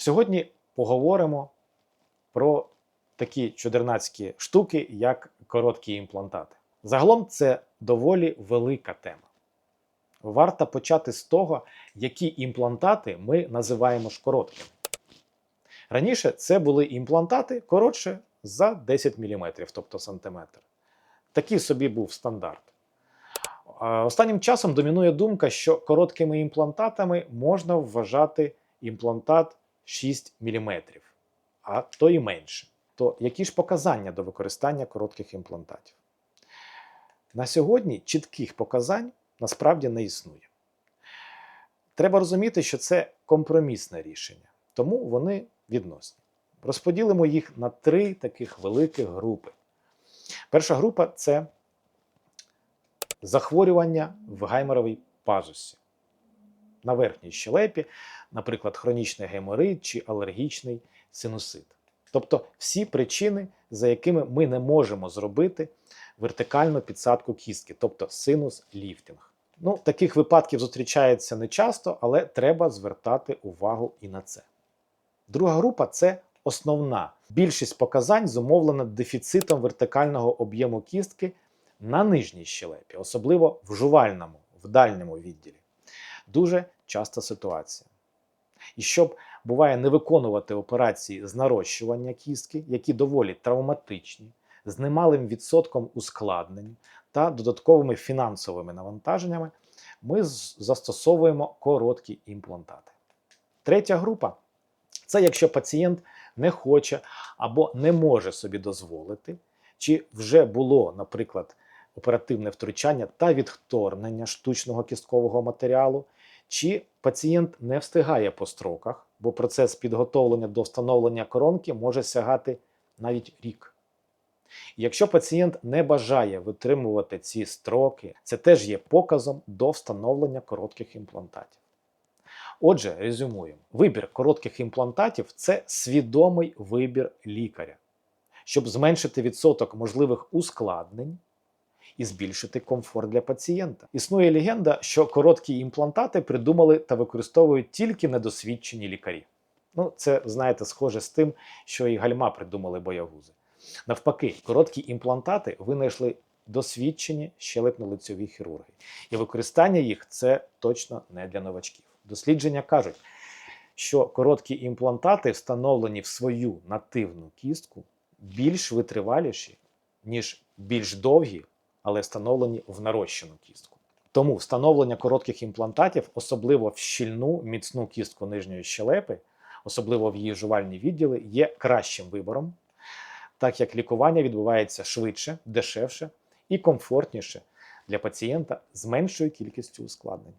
Сьогодні поговоримо про такі чудернацькі штуки, як короткі імплантати. Загалом це доволі велика тема. Варто почати з того, які імплантати ми називаємо ж короткими. Раніше це були імплантати коротше за 10 мм, тобто сантиметр. Такий собі був стандарт. Останнім часом домінує думка, що короткими імплантатами можна вважати імплантат 6 мм, а то і менше. То які ж показання до використання коротких імплантатів? На сьогодні чітких показань насправді не існує. Треба розуміти, що це компромісне рішення, тому вони відносні. Розподілимо їх на три таких великих групи. Перша група це захворювання в гайморовій пазусі. На верхній щелепі, наприклад, хронічний геморит чи алергічний синусит. Тобто всі причини, за якими ми не можемо зробити вертикальну підсадку кістки, тобто синус ліфтинг. Ну, таких випадків зустрічається не часто, але треба звертати увагу і на це. Друга група це основна. Більшість показань зумовлена дефіцитом вертикального об'єму кістки на нижній щелепі, особливо в жувальному, в дальньому відділі. Дуже часта ситуація. І щоб буває не виконувати операції з нарощування кістки, які доволі травматичні, з немалим відсотком ускладнень та додатковими фінансовими навантаженнями, ми застосовуємо короткі імплантати. Третя група це якщо пацієнт не хоче або не може собі дозволити, чи вже було, наприклад, оперативне втручання та відторгнення штучного кісткового матеріалу, чи пацієнт не встигає по строках, бо процес підготовлення до встановлення коронки може сягати навіть рік. Якщо пацієнт не бажає витримувати ці строки, це теж є показом до встановлення коротких імплантатів. Отже, резюмуємо: вибір коротких імплантатів це свідомий вибір лікаря, щоб зменшити відсоток можливих ускладнень і збільшити комфорт для пацієнта. Існує легенда, що короткі імплантати придумали та використовують тільки недосвідчені лікарі. Ну, це, знаєте, схоже з тим, що і гальма придумали боягузи. Навпаки, короткі імплантати винайшли досвідчені щелепно-лицьові хірурги, і використання їх це точно не для новачків. Дослідження кажуть, що короткі імплантати, встановлені в свою нативну кістку, більш витриваліші, ніж більш довгі, але встановлені в нарощену кістку. Тому встановлення коротких імплантатів, особливо в щільну міцну кістку нижньої щелепи, особливо в її жувальні відділи, є кращим вибором, так як лікування відбувається швидше, дешевше і комфортніше для пацієнта з меншою кількістю ускладнень.